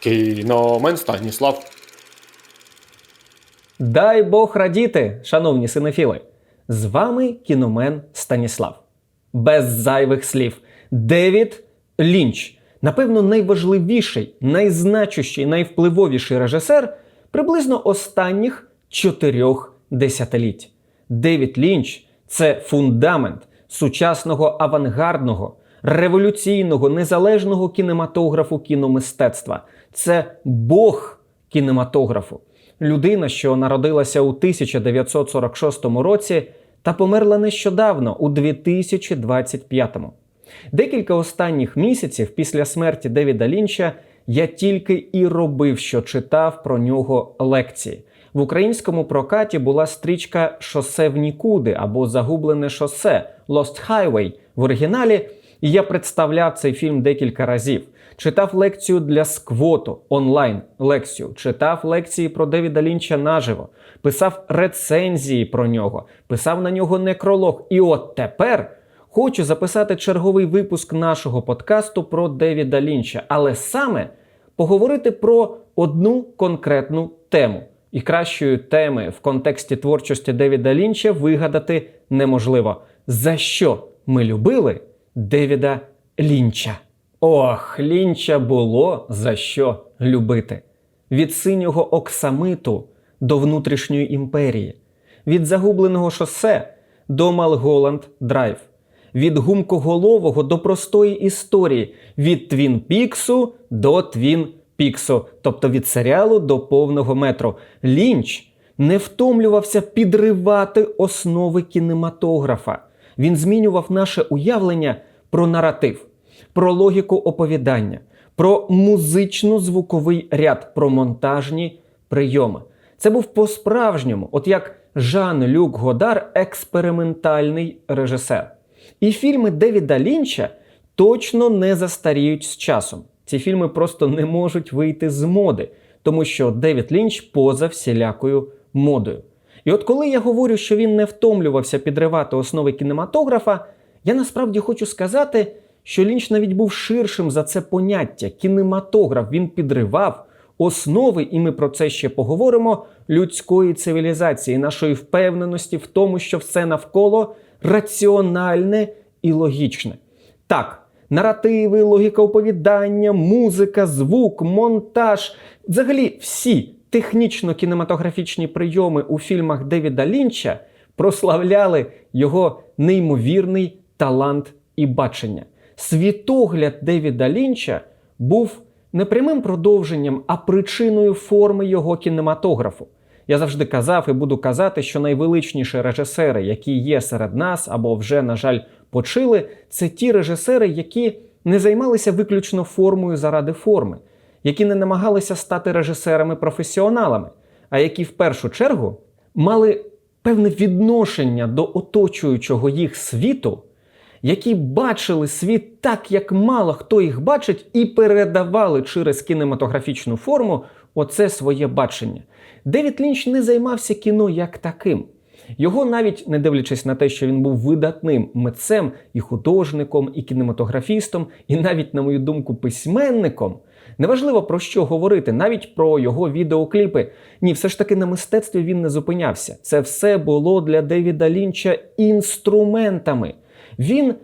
Кіномен Станіслав. Дай Бог радіти, шановні синефіли! З вами кіномен Станіслав. Без зайвих слів. Девід Лінч, напевно, найважливіший, найзначущий, найвпливовіший режисер приблизно останніх чотирьох десятиліть. Девід Лінч це фундамент сучасного авангардного, революційного, незалежного кінематографу кіномистецтва. Це Бог кінематографу. Людина, що народилася у 1946 році та померла нещодавно у 2025. Декілька останніх місяців після смерті Девіда Лінча я тільки і робив, що читав про нього лекції. В українському прокаті була стрічка Шосе в нікуди або Загублене шосе Lost Highway в оригіналі, і я представляв цей фільм декілька разів. Читав лекцію для сквоту онлайн лекцію, читав лекції про Девіда Лінча наживо, писав рецензії про нього, писав на нього некролог. І от тепер хочу записати черговий випуск нашого подкасту про Девіда Лінча, але саме поговорити про одну конкретну тему. І кращої теми в контексті творчості Девіда Лінча вигадати неможливо. За що ми любили Девіда Лінча? Ох, лінча було за що любити. Від синього оксамиту до внутрішньої імперії, від загубленого шосе до Малголанд Драйв, від гумкоголового до простої історії, від Твін Піксу до Твін Піксу, тобто від серіалу до повного метру. Лінч не втомлювався підривати основи кінематографа. Він змінював наше уявлення про наратив про логіку оповідання, про музично-звуковий ряд, про монтажні прийоми. Це був по-справжньому, от як Жан Люк Годар, експериментальний режисер. І фільми Девіда Лінча точно не застаріють з часом. Ці фільми просто не можуть вийти з моди, тому що Девід Лінч поза всілякою модою. І от коли я говорю, що він не втомлювався підривати основи кінематографа, я насправді хочу сказати, що Лінч навіть був ширшим за це поняття. Кінематограф він підривав основи, і ми про це ще поговоримо, людської цивілізації, нашої впевненості в тому, що все навколо раціональне і логічне. Так, наративи, логіка оповідання, музика, звук, монтаж, взагалі всі технічно-кінематографічні прийоми у фільмах Девіда Лінча прославляли його неймовірний талант і бачення. Світогляд Девіда Лінча був не прямим продовженням, а причиною форми його кінематографу. Я завжди казав і буду казати, що найвеличніші режисери, які є серед нас або вже, на жаль, почили, це ті режисери, які не займалися виключно формою заради форми, які не намагалися стати режисерами-професіоналами, а які в першу чергу мали певне відношення до оточуючого їх світу, які бачили світ так, як мало хто їх бачить, і передавали через кінематографічну форму оце своє бачення. Девід Лінч не займався кіно як таким. Його навіть не дивлячись на те, що він був видатним митцем і художником, і кінематографістом, і навіть, на мою думку, письменником. Неважливо про що говорити, навіть про його відеокліпи. Ні, все ж таки на мистецтві він не зупинявся. Це все було для Девіда Лінча інструментами. Він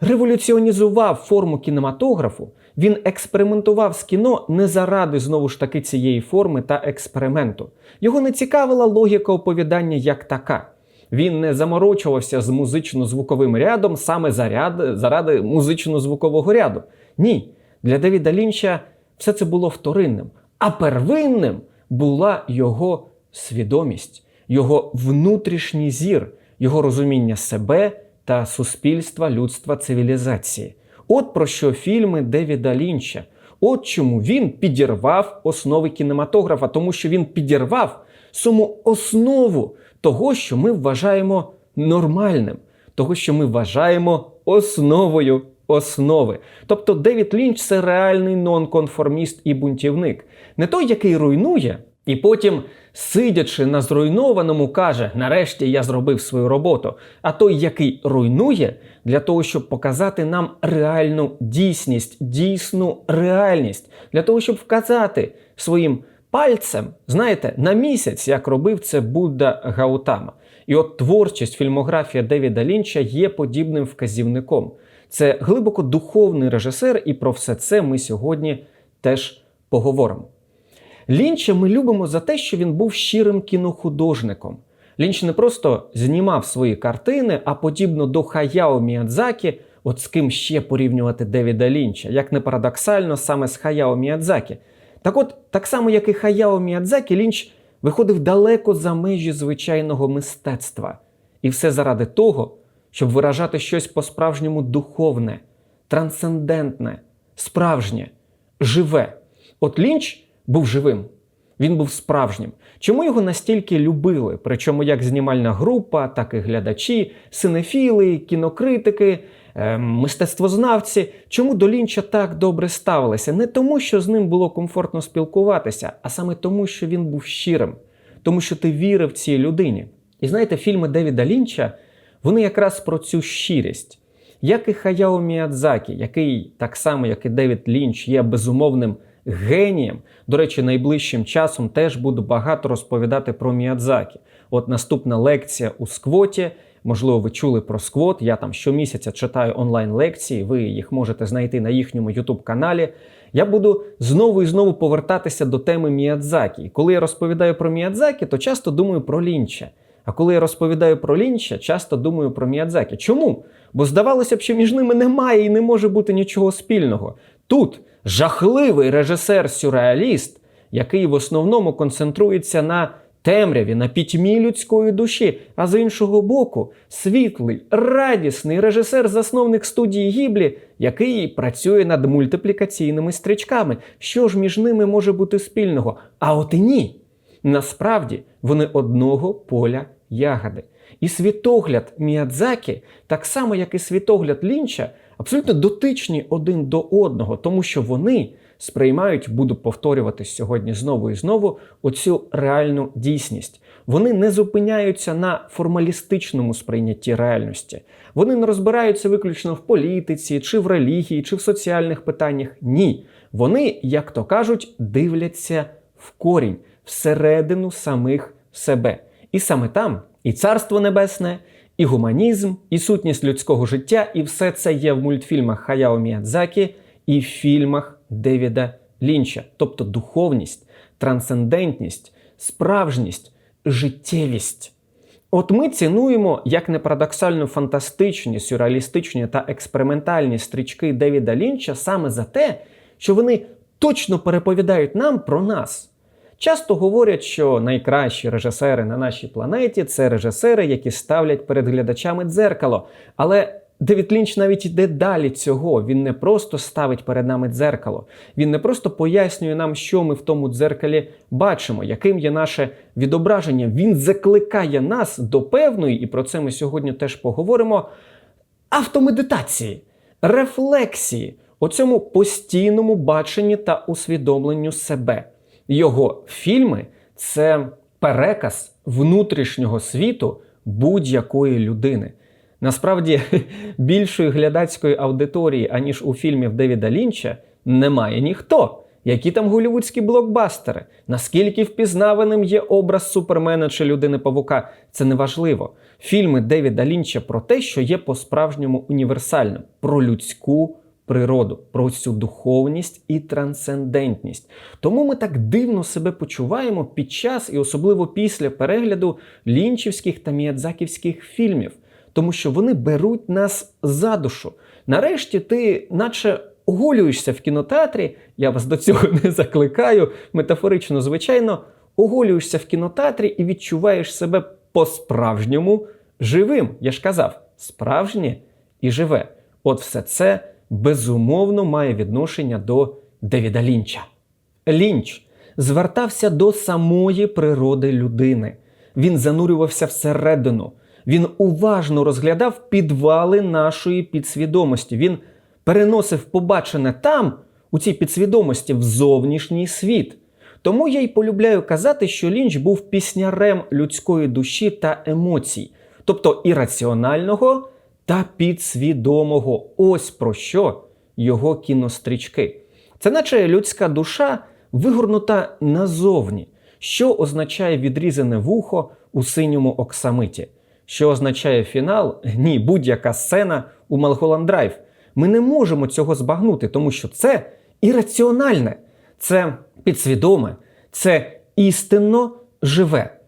революціонізував форму кінематографу, він експериментував з кіно не заради знову ж таки цієї форми та експерименту. Його не цікавила логіка оповідання як така. Він не заморочувався з музично-звуковим рядом саме заряд, заради музично-звукового ряду. Ні, для Девіда Лінча все це було вторинним, а первинним була його свідомість, його внутрішній зір, його розуміння себе та суспільства, людства, цивілізації. От про що фільми Девіда Лінча. От чому він підірвав основи кінематографа, тому що він підірвав саму основу того, що ми вважаємо нормальним, того, що ми вважаємо основою основи. Тобто Девід Лінч це реальний нонконформіст і бунтівник. Не той, який руйнує, І потім, сидячи на зруйнованому, каже: нарешті я зробив свою роботу. А той, який руйнує, для того, щоб показати нам реальну дійсність, дійсну реальність, для того, щоб вказати своїм пальцем, знаєте, на місяць, як робив це Будда Гаутама. І от творчість, фільмографія Девіда Лінча є подібним вказівником. Це глибоко духовний режисер, і про все це ми сьогодні теж поговоримо. Лінча ми любимо за те, що він був щирим кінохудожником. Лінч не просто знімав свої картини, а подібно до Хаяо Міядзакі, от з ким ще порівнювати Девіда Лінча, як не парадоксально, саме з Хаяо Міядзакі. Так от, так само, як і Хаяо Міядзакі, Лінч виходив далеко за межі звичайного мистецтва. І все заради того, щоб виражати щось по-справжньому духовне, трансцендентне, справжнє, живе. От Лінч був живим, він був справжнім. Чому його настільки любили? Причому як знімальна група, так і глядачі, синефіли, кінокритики, е, мистецтвознавці. Чому до Лінча так добре ставилися? Не тому, що з ним було комфортно спілкуватися, а саме тому, що він був щирим, тому що ти вірив цій людині. І знаєте, фільми Девіда Лінча вони якраз про цю щирість. Як і Хаяо Міядзакі, який так само, як і Девід Лінч, є безумовним генієм. До речі, найближчим часом теж буду багато розповідати про Міядзакі. От наступна лекція у сквоті. Можливо, ви чули про сквот. Я там щомісяця читаю онлайн-лекції, ви їх можете знайти на їхньому YouTube-каналі. Я буду знову і знову повертатися до теми Міядзакі. І коли я розповідаю про Міядзакі, то часто думаю про Лінча. А коли я розповідаю про Лінча, часто думаю про Міядзакі. Чому? Бо здавалося б, що між ними немає і не може бути нічого спільного. Тут жахливий режисер-сюрреаліст, який в основному концентрується на темряві, на пітьмі людської душі, а з іншого боку, світлий, радісний режисер-засновник студії Гіблі, який працює над мультиплікаційними стрічками. Що ж між ними може бути спільного? А от і ні. Насправді вони одного поля ягоди. І світогляд Міядзакі, так само як і світогляд Лінча, абсолютно дотичні один до одного, тому що вони сприймають, буду повторювати сьогодні знову і знову, оцю реальну дійсність. Вони не зупиняються на формалістичному сприйнятті реальності. Вони не розбираються виключно в політиці, чи в релігії, чи в соціальних питаннях. Ні. Вони, як то кажуть, дивляться в корінь, всередину самих себе. І саме там і царство небесне, і гуманізм, і сутність людського життя, і все це є в мультфільмах Хаяо Міядзакі і в фільмах Девіда Лінча, тобто духовність, трансцендентність, справжність, життєвість. От ми цінуємо як не парадоксально фантастичні, сюрреалістичні та експериментальні стрічки Девіда Лінча саме за те, що вони точно переповідають нам про нас. Часто говорять, що найкращі режисери на нашій планеті це режисери, які ставлять перед глядачами дзеркало. Але Девід Лінч навіть йде далі цього. Він не просто ставить перед нами дзеркало, він не просто пояснює нам, що ми в тому дзеркалі бачимо, яким є наше відображення. Він закликає нас до певної, і про це ми сьогодні теж поговоримо. Автомедитації, рефлексії, у цьому постійному баченні та усвідомленню себе. Його фільми це переказ внутрішнього світу будь-якої людини. Насправді більшої глядацької аудиторії, аніж у фільмів Девіда Лінча, немає ніхто. Які там голівудські блокбастери? Наскільки впізнаваним є образ супермена чи людини павука? Це не важливо. Фільми Девіда Лінча про те, що є по-справжньому універсальним, про людську природу, про цю духовність і трансцендентність. Тому ми так дивно себе почуваємо під час і особливо після перегляду лінчівських та міядзаківських фільмів, тому що вони беруть нас за душу. Нарешті ти, наче оголюєшся в кінотеатрі, я вас до цього не закликаю, метафорично, звичайно, оголюєшся в кінотеатрі і відчуваєш себе по-справжньому живим. Я ж казав, справжнє і живе. От все це безумовно має відношення до Девіда Лінча. Лінч звертався до самої природи людини. Він занурювався всередину. Він уважно розглядав підвали нашої підсвідомості. Він переносив побачене там, у цій підсвідомості, в зовнішній світ. Тому я й полюбляю казати, що Лінч був піснярем людської душі та емоцій, тобто і раціонального та підсвідомого. Ось про що його кінострічки. Це наче людська душа вигорнута назовні, що означає відрізане вухо у синьому оксамиті. Що означає фінал? Ні, будь-яка сцена у Малхолланд Драйв. Ми не можемо цього збагнути, тому що це ірраціональне, це підсвідоме, це істинно живе.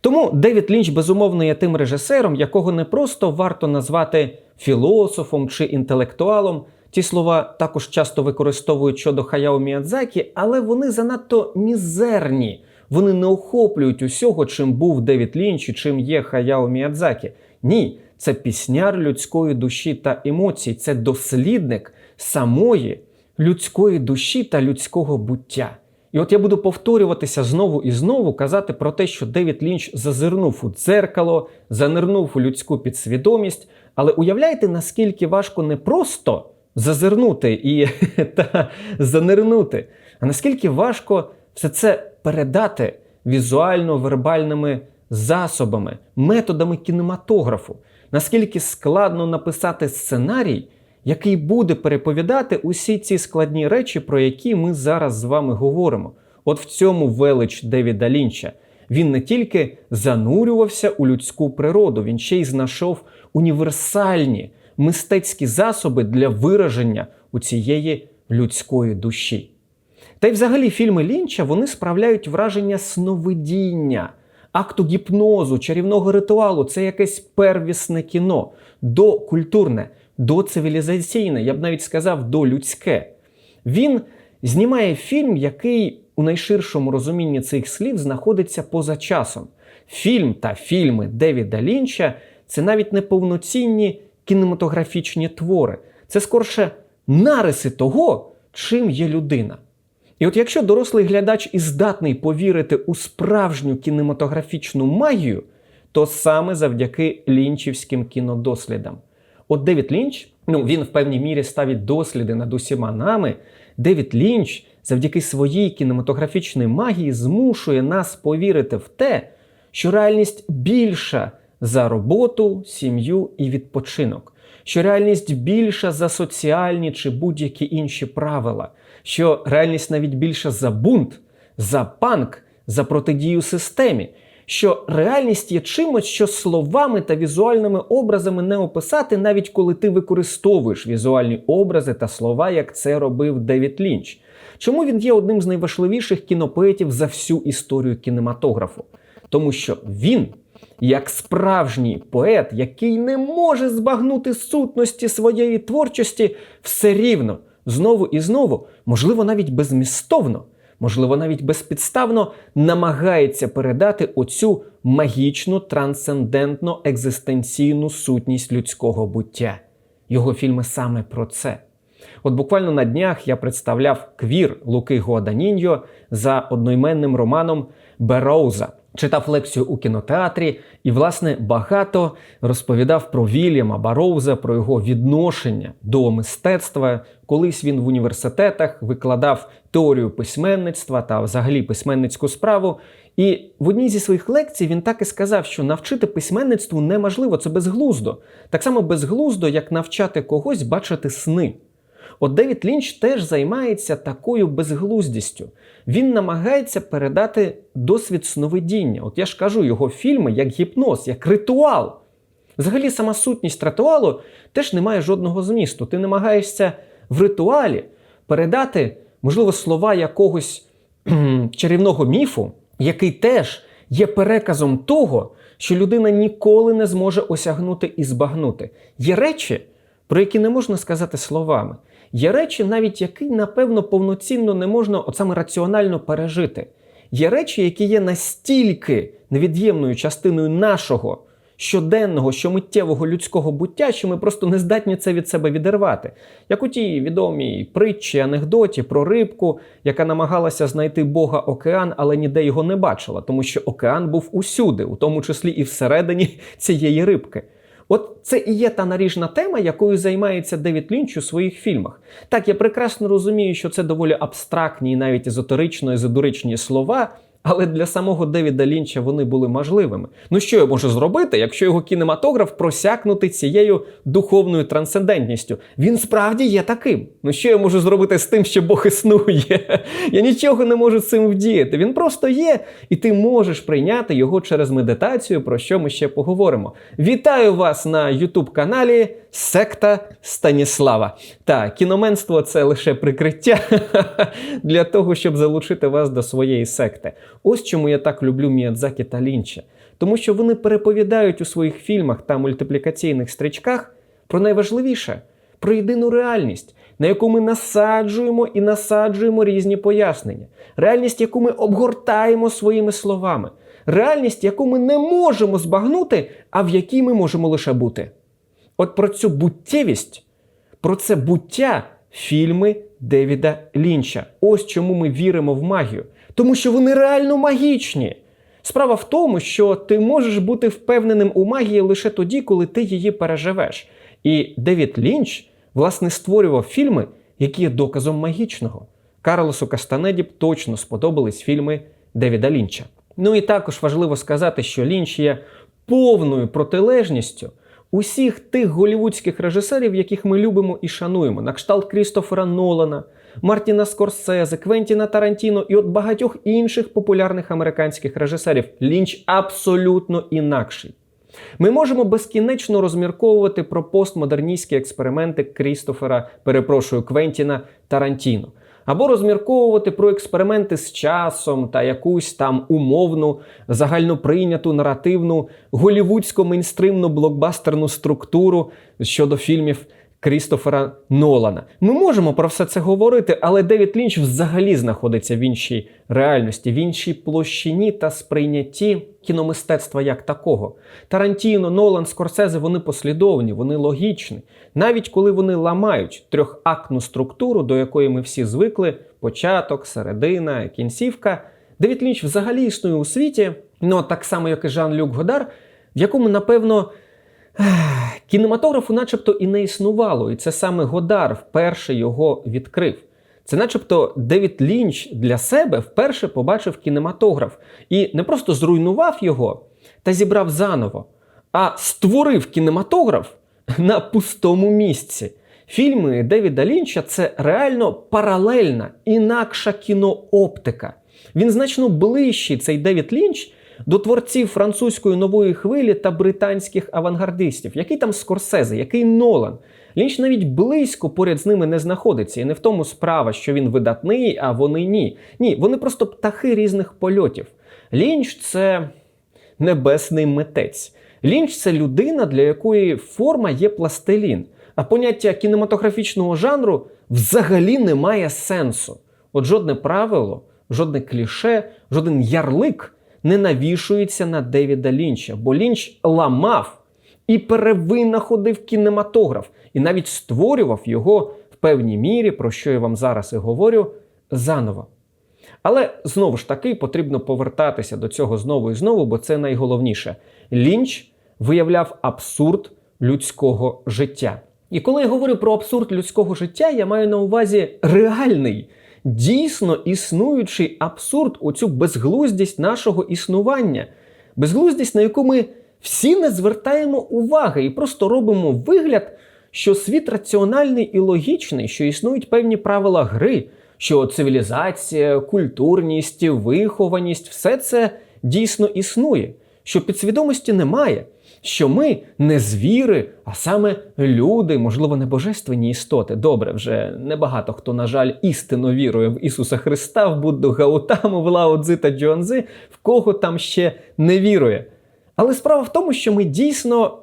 Тому Девід Лінч, безумовно, є тим режисером, якого не просто варто назвати філософом чи інтелектуалом. Ті слова також часто використовують щодо Хаяо Міядзакі, але вони занадто мізерні. Вони не охоплюють усього, чим був Девід Лінч і чим є Хаяо Міядзакі. Ні, це пісняр людської душі та емоцій, це дослідник самої людської душі та людського буття. І от я буду повторюватися знову і знову, казати про те, що Девід Лінч зазирнув у дзеркало, занирнув у людську підсвідомість. Але уявляєте, наскільки важко не просто зазирнути і та занирнути, а наскільки важко все це передати візуально-вербальними засобами, методами кінематографу, наскільки складно написати сценарій, який буде переповідати усі ці складні речі, про які ми зараз з вами говоримо. От в цьому велич Девіда Лінча. Він не тільки занурювався у людську природу, він ще й знайшов універсальні мистецькі засоби для вираження у цієї людської душі. Та й взагалі фільми Лінча вони справляють враження сновидіння, акту гіпнозу, чарівного ритуалу. Це якесь первісне кіно, докультурне, доцивілізаційне, я б навіть сказав, долюдське. Він знімає фільм, який у найширшому розумінні цих слів знаходиться поза часом. Фільм та фільми Девіда Лінча це навіть не повноцінні кінематографічні твори, це скорше нариси того, чим є людина. І от якщо дорослий глядач і здатний повірити у справжню кінематографічну магію, то саме завдяки лінчівським кінодослідам. От Девід Лінч, ну він в певній мірі ставить досліди над усіма нами. Девід Лінч завдяки своїй кінематографічній магії змушує нас повірити в те, що реальність більша за роботу, сім'ю і відпочинок, що реальність більша за соціальні чи будь-які інші правила, що реальність навіть більша за бунт, за панк, за протидію системі. Що реальність є чимось, що словами та візуальними образами не описати, навіть коли ти використовуєш візуальні образи та слова, як це робив Девід Лінч. Чому він є одним з найважливіших кінопоетів за всю історію кінематографу? Тому що він, як справжній поет, який не може збагнути сутності своєї творчості, все рівно знову і знову, можливо, навіть безмістовно, можливо, навіть безпідставно намагається передати оцю магічну, трансцендентну, екзистенційну сутність людського буття. Його фільми саме про це. От буквально на днях я представляв квір Луки Гуаданіньо за одноіменним романом Бероуза. Читав лекцію у кінотеатрі і, власне, багато розповідав про Вільяма Бароуза, про його відношення до мистецтва. Колись він в університетах викладав теорію письменництва та взагалі письменницьку справу. І в одній зі своїх лекцій він так і сказав, що навчити письменництву неможливо, це безглуздо. Так само безглуздо, як навчати когось бачити сни. От Девід Лінч теж займається такою безглуздістю. Він намагається передати досвід сновидіння. От я ж кажу, його фільми як гіпноз, як ритуал. Взагалі, сама сутність ритуалу теж не має жодного змісту. Ти намагаєшся в ритуалі передати, можливо, слова якогось чарівного міфу, який теж є переказом того, що людина ніколи не зможе осягнути і збагнути. Є речі, про які не можна сказати словами. Є речі, навіть які, напевно, повноцінно не можна от саме раціонально пережити. Є речі, які є настільки невід'ємною частиною нашого щоденного, щомиттєвого людського буття, що ми просто не здатні це від себе відірвати. Як у тій відомій притчі, анекдоті про рибку, яка намагалася знайти Бога океан, але ніде його не бачила, тому що океан був усюди, у тому числі і всередині цієї рибки. От це і є та наріжна тема, якою займається Девід Лінч у своїх фільмах. Так, я прекрасно розумію, що це доволі абстрактні і навіть езотерично езодоричні слова. Але для самого Девіда Лінча вони були можливими. Ну що я можу зробити, якщо його кінематограф просякнути цією духовною трансцендентністю? Він справді є таким. Ну що я можу зробити з тим, що Бог існує? Я нічого не можу з цим вдіяти. Він просто є, і ти можеш прийняти його через медитацію, про що ми ще поговоримо. Вітаю вас на youtube каналі Секта Станіслава. Так, кіноменство це лише прикриття для того, щоб залучити вас до своєї секти. Ось чому я так люблю Міядзакі та Лінча. Тому що вони переповідають у своїх фільмах та мультиплікаційних стрічках про найважливіше про єдину реальність, на яку ми насаджуємо і насаджуємо різні пояснення, реальність, яку ми обгортаємо своїми словами, реальність, яку ми не можемо збагнути, а в якій ми можемо лише бути. От про цю буттєвість, про це буття фільми Девіда Лінча. Ось чому ми віримо в магію. Тому що вони реально магічні. Справа в тому, що ти можеш бути впевненим у магії лише тоді, коли ти її переживеш. І Девід Лінч, власне, створював фільми, які є доказом магічного. Карлосу Кастанеді б точно сподобались фільми Девіда Лінча. Ну і також важливо сказати, що Лінч є повною протилежністю усіх тих голівудських режисерів, яких ми любимо і шануємо, на кшталт Крістофера Нолана, Мартіна Скорсезе, Квентіна Тарантіно і от багатьох інших популярних американських режисерів. Лінч абсолютно інакший. Ми можемо безкінечно розмірковувати про постмодерністські експерименти Крістофера, перепрошую, Квентіна Тарантіно. Або розмірковувати про експерименти з часом та якусь там умовну, загальноприйняту наративну, голівудсько-мейнстримну блокбастерну структуру щодо фільмів Крістофера Нолана. Ми можемо про все це говорити, але Девід Лінч взагалі знаходиться в іншій реальності, в іншій площині та сприйнятті кіномистецтва як такого. Тарантіно, Нолан, Скорсезе вони послідовні, вони логічні. Навіть коли вони ламають трьохактну структуру, до якої ми всі звикли: початок, середина, кінцівка. Девід Лінч взагалі існує у світі, ну так само, як і Жан-Люк Годар, в якому, напевно, Кінематографу, начебто, і не існувало, і це саме Годар вперше його відкрив. Це, начебто, Девід Лінч для себе вперше побачив кінематограф і не просто зруйнував його та зібрав заново, а створив кінематограф на пустому місці. Фільми Девіда Лінча це реально паралельна, інакша кінооптика. Він значно ближчий цей Девід Лінч до творців французької нової хвилі та британських авангардистів, який там Скорсезе, який Нолан. Лінч навіть близько поряд з ними не знаходиться, і не в тому справа, що він видатний, а вони ні. Ні, вони просто птахи різних польотів. Лінч це небесний митець. Лінч це людина, для якої форма є пластилін, а поняття кінематографічного жанру взагалі не має сенсу. От жодне правило, жодне кліше, жоден ярлик не навішується на Девіда Лінча, бо Лінч ламав і перевинаходив кінематограф, і навіть створював його в певній мірі, про що я вам зараз і говорю, заново. Але знову ж таки потрібно повертатися до цього знову і знову, бо це найголовніше. Лінч виявляв абсурд людського життя. І коли я говорю про абсурд людського життя, я маю на увазі реальний дійсно існуючий абсурд, оцю безглуздість нашого існування, безглуздість, на яку ми всі не звертаємо уваги і просто робимо вигляд, що світ раціональний і логічний, що існують певні правила гри, що цивілізація, культурність, вихованість все це дійсно існує, що підсвідомості немає що ми не звіри, а саме люди, можливо, не божественні істоти. Добре, вже небагато хто, на жаль, істинно вірує в Ісуса Христа, в Будду Гаутаму, в Лао та Джуанзи, в кого там ще не вірує. Але справа в тому, що ми дійсно.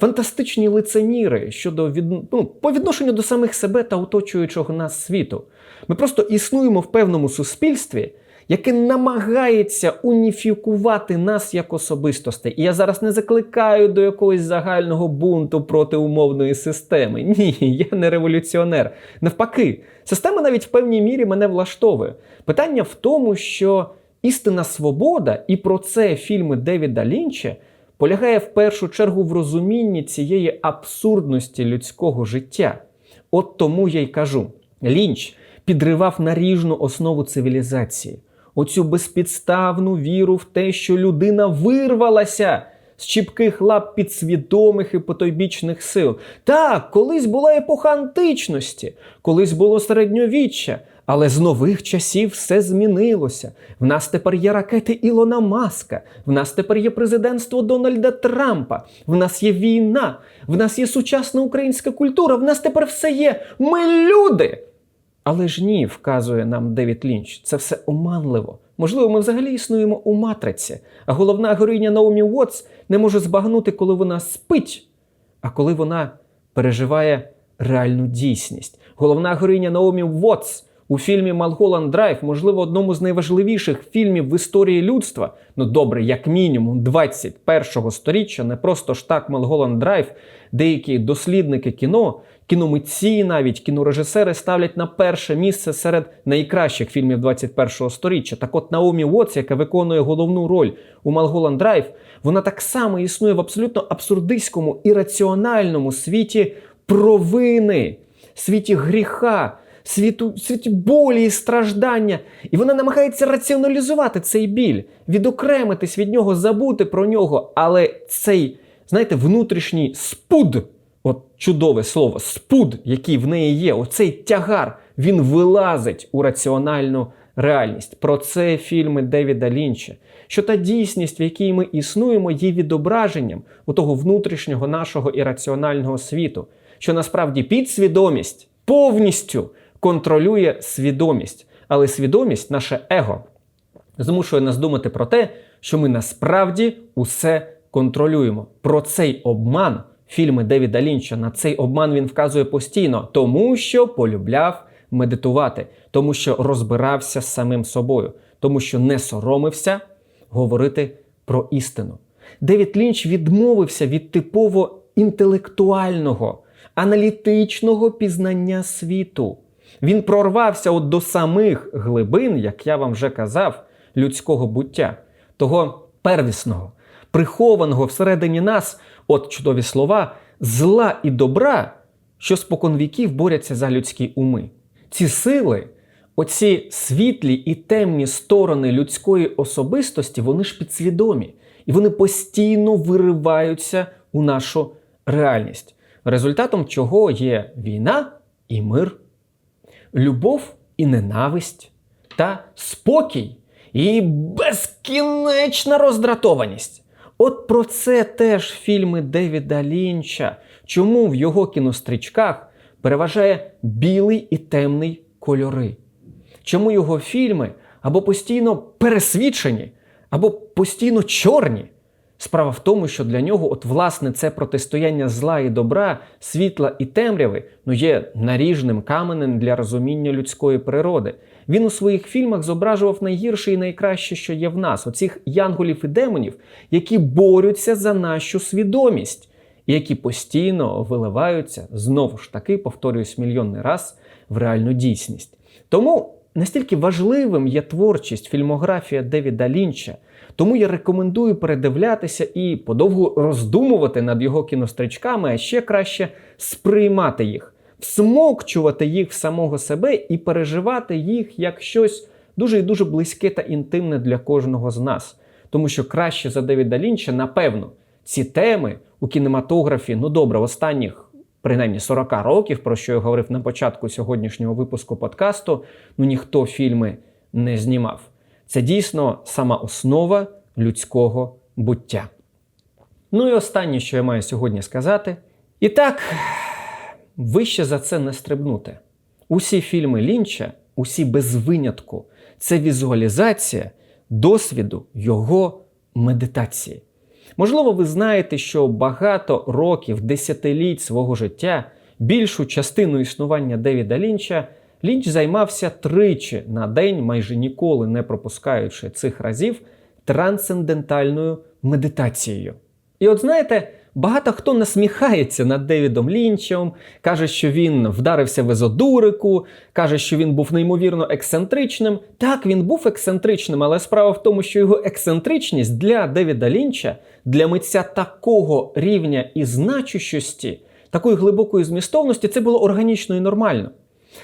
Фантастичні лицеміри щодо від... ну, по відношенню до самих себе та оточуючого нас світу. Ми просто існуємо в певному суспільстві, яке намагається уніфікувати нас як особистостей. І я зараз не закликаю до якогось загального бунту проти умовної системи. Ні, я не революціонер. Навпаки, система навіть в певній мірі мене влаштовує. Питання в тому, що істинна свобода, і про це фільми Девіда Лінча полягає в першу чергу в розумінні цієї абсурдності людського життя. От тому я й кажу: Лінч підривав наріжну основу цивілізації, оцю безпідставну віру в те, що людина вирвалася з чіпких лап підсвідомих і потойбічних сил. Так, колись була епоха античності, колись було середньовіччя. Але з нових часів все змінилося. В нас тепер є ракети Ілона Маска, в нас тепер є президентство Дональда Трампа, в нас є війна, в нас є сучасна українська культура, в нас тепер все є. Ми люди. Але ж ні, вказує нам Девід Лінч, це все оманливо. Можливо, ми взагалі існуємо у матриці, а головна героїня Наомі Уотс не може збагнути, коли вона спить, а коли вона переживає реальну дійсність. Головна героїня Наомі Уотс у фільмі Малголанд Драйв, можливо, одному з найважливіших фільмів в історії людства. Ну добре, як мінімум 21-го сторіччя, не просто ж так Малголанд Драйв, деякі дослідники кіно, кіномитці, навіть кінорежисери ставлять на перше місце серед найкращих фільмів 21-го сторіччя. Так от Наомі Уотс, яка виконує головну роль у Малголанд Драйв, вона так само існує в абсолютно абсурдистському і раціональному світі провини, світі гріха світу, світі болі і страждання. І вона намагається раціоналізувати цей біль, відокремитись від нього, забути про нього. Але цей, знаєте, внутрішній спуд, от чудове слово, спуд, який в неї є, оцей тягар, він вилазить у раціональну реальність. Про це фільми Девіда Лінча. Що та дійсність, в якій ми існуємо, є відображенням у того внутрішнього нашого ірраціонального світу, що насправді підсвідомість повністю контролює свідомість. Але свідомість, наше его, змушує нас думати про те, що ми насправді усе контролюємо. Про цей обман фільми Девіда Лінча на цей обман він вказує постійно, тому що полюбляв медитувати, тому що розбирався з самим собою, тому що не соромився говорити про істину. Девід Лінч відмовився від типово інтелектуального, аналітичного пізнання світу. Він прорвався от до самих глибин, як я вам вже казав, людського буття, того первісного, прихованого всередині нас, от чудові слова, зла і добра, що споконвіків борються за людські уми. Ці сили, оці світлі і темні сторони людської особистості, вони ж підсвідомі, і вони постійно вириваються у нашу реальність, результатом чого є війна і мир любов і ненависть, та спокій і безкінечна роздратованість. От про це теж фільми Девіда Лінча, чому в його кінострічках переважає білий і темний кольори. Чому його фільми або постійно пересвідчені, або постійно чорні. Справа в тому, що для нього, от власне, це протистояння зла і добра, світла і темряви, ну є наріжним каменем для розуміння людської природи. Він у своїх фільмах зображував найгірше і найкраще, що є в нас, оцих янголів і демонів, які борються за нашу свідомість, і які постійно виливаються знову ж таки, повторююсь мільйонний раз, в реальну дійсність. Тому настільки важливим є творчість, фільмографія Девіда Лінча. Тому я рекомендую передивлятися і подовго роздумувати над його кінострічками, а ще краще сприймати їх, всмокчувати їх в самого себе і переживати їх як щось дуже і дуже близьке та інтимне для кожного з нас. Тому що краще за Девіда Лінча, напевно, ці теми у кінематографі, ну добре, останніх. Принаймні 40 років, про що я говорив на початку сьогоднішнього випуску подкасту, ну ніхто фільми не знімав. Це дійсно сама основа людського буття. Ну і останнє, що я маю сьогодні сказати. І так, вище за це не стрибнути. Усі фільми Лінча, усі без винятку, це візуалізація досвіду його медитації. Можливо, ви знаєте, що багато років, десятиліть свого життя, більшу частину існування Девіда Лінча Лінч займався тричі на день, майже ніколи не пропускаючи цих разів, трансцендентальною медитацією. І от знаєте, Багато хто насміхається над Девідом Лінчем, каже, що він вдарився в езодурику, каже, що він був неймовірно ексцентричним. Так, він був ексцентричним, але справа в тому, що його ексцентричність для Девіда Лінча, для митця такого рівня і значущості, такої глибокої змістовності, це було органічно і нормально.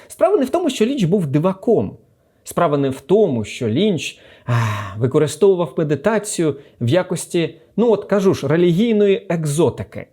Справа не в тому, що Лінч був диваком. Справа не в тому, що Лінч використовував медитацію в якості, ну от кажу ж, релігійної екзотики.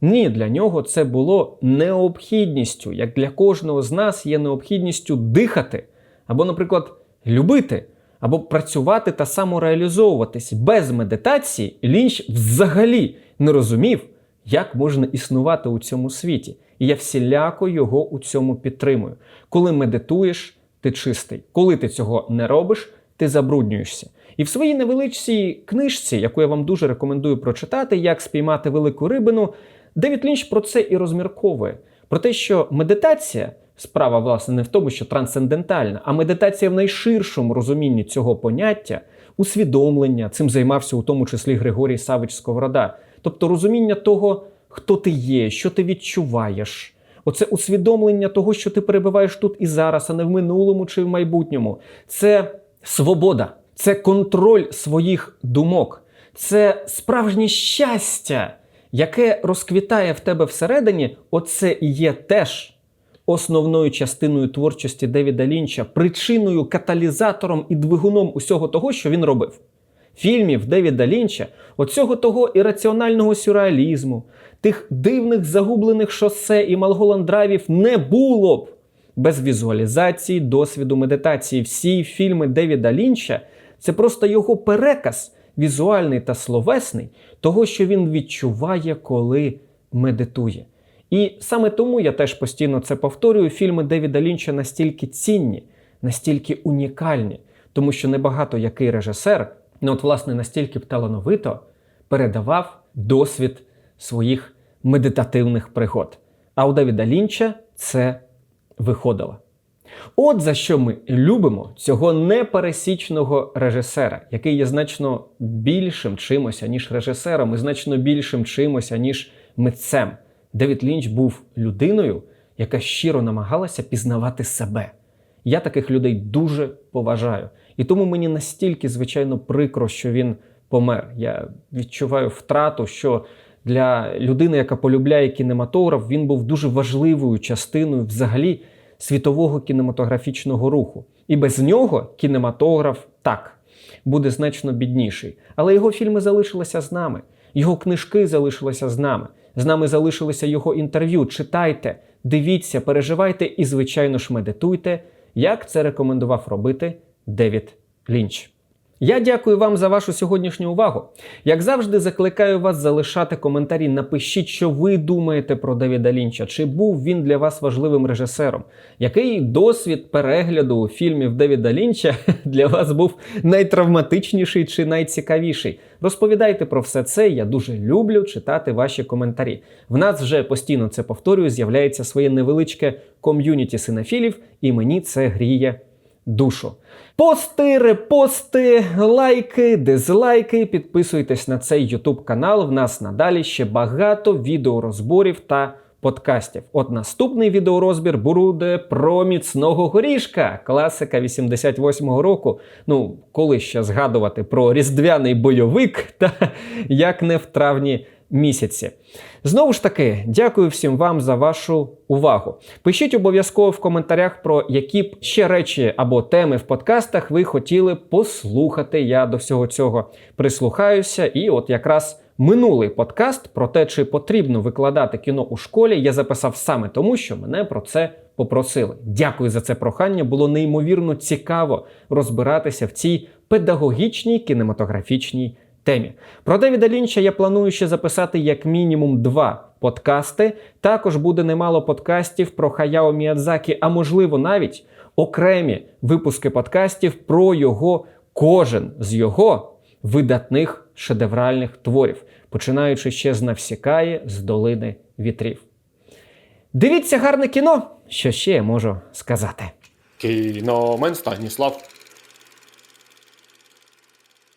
Ні, для нього це було необхідністю, як для кожного з нас є необхідністю дихати, або, наприклад, любити, або працювати та самореалізовуватись. Без медитації Лінч взагалі не розумів, як можна існувати у цьому світі. І я всіляко його у цьому підтримую. Коли медитуєш, ти чистий. Коли ти цього не робиш, ти забруднюєшся. І в своїй невеличкій книжці, яку я вам дуже рекомендую прочитати, як спіймати велику рибину, Девід Лінч про це і розмірковує. Про те, що медитація, справа, власне, не в тому, що трансцендентальна, а медитація в найширшому розумінні цього поняття, усвідомлення, цим займався у тому числі Григорій Савич Сковорода. Тобто розуміння того, хто ти є, що ти відчуваєш. Оце усвідомлення того, що ти перебуваєш тут і зараз, а не в минулому чи в майбутньому. Це свобода, це контроль своїх думок, це справжнє щастя, яке розквітає в тебе всередині. Оце і є теж основною частиною творчості Девіда Лінча, причиною, каталізатором і двигуном усього того, що він робив. Фільмів Девіда Лінча, оцього того ірраціонального сюрреалізму, тих дивних загублених шосе і малголанд-драйвів не було б без візуалізації, досвіду медитації. Всі фільми Девіда Лінча це просто його переказ, візуальний та словесний, того, що він відчуває, коли медитує. І саме тому я теж постійно це повторюю. Фільми Девіда Лінча настільки цінні, настільки унікальні, тому що небагато який режисер, ну от власне настільки б талановито передавав досвід своїх медитативних пригод. А у Девіда Лінча це виходило. От за що ми любимо цього непересічного режисера, який є значно більшим чимось, ніж режисером, і значно більшим чимось, ніж митцем. Девід Лінч був людиною, яка щиро намагалася пізнавати себе. Я таких людей дуже поважаю. І тому мені настільки, звичайно, прикро, що він помер. Я відчуваю втрату, що для людини, яка полюбляє кінематограф, він був дуже важливою частиною взагалі світового кінематографічного руху. І без нього кінематограф так буде значно бідніший. Але його фільми залишилися з нами, його книжки залишилися з нами. З нами залишилися його інтерв'ю. Читайте, дивіться, переживайте і, звичайно ж, медитуйте, як це рекомендував робити Девід Лінч. Я дякую вам за вашу сьогоднішню увагу. Як завжди, закликаю вас залишати коментарі. Напишіть, що ви думаєте про Девіда Лінча. Чи був він для вас важливим режисером? Який досвід перегляду фільмів Девіда Лінча для вас був найтравматичніший чи найцікавіший? Розповідайте про все це. Я дуже люблю читати ваші коментарі. В нас вже постійно це повторюю, з'являється своє невеличке ком'юніті синофілів, і мені це гріє душу. Пости, репости, лайки, дизлайки. Підписуйтесь на цей YouTube канал. В нас надалі ще багато відеорозборів та подкастів. От наступний відеорозбір буде про міцного горішка, класика 88-го року. Ну, коли ще згадувати про різдвяний бойовик, та як не в травні місяці. Знову ж таки, дякую всім вам за вашу увагу. Пишіть обов'язково в коментарях, про які б ще речі або теми в подкастах ви хотіли послухати. Я до всього цього прислухаюся. І от якраз минулий подкаст про те, чи потрібно викладати кіно у школі, я записав саме тому, що мене про це попросили. Дякую за це прохання. Було неймовірно цікаво розбиратися в цій педагогічній кінематографічній темі. Про Девіда Лінча я планую ще записати як мінімум два подкасти. Також буде немало подкастів про Хаяо Міядзакі, а можливо навіть окремі випуски подкастів про його кожен з його видатних шедевральних творів, починаючи ще з Навсікає з долини вітрів. Дивіться гарне кіно, що ще я можу сказати. Кіномен Станіслав.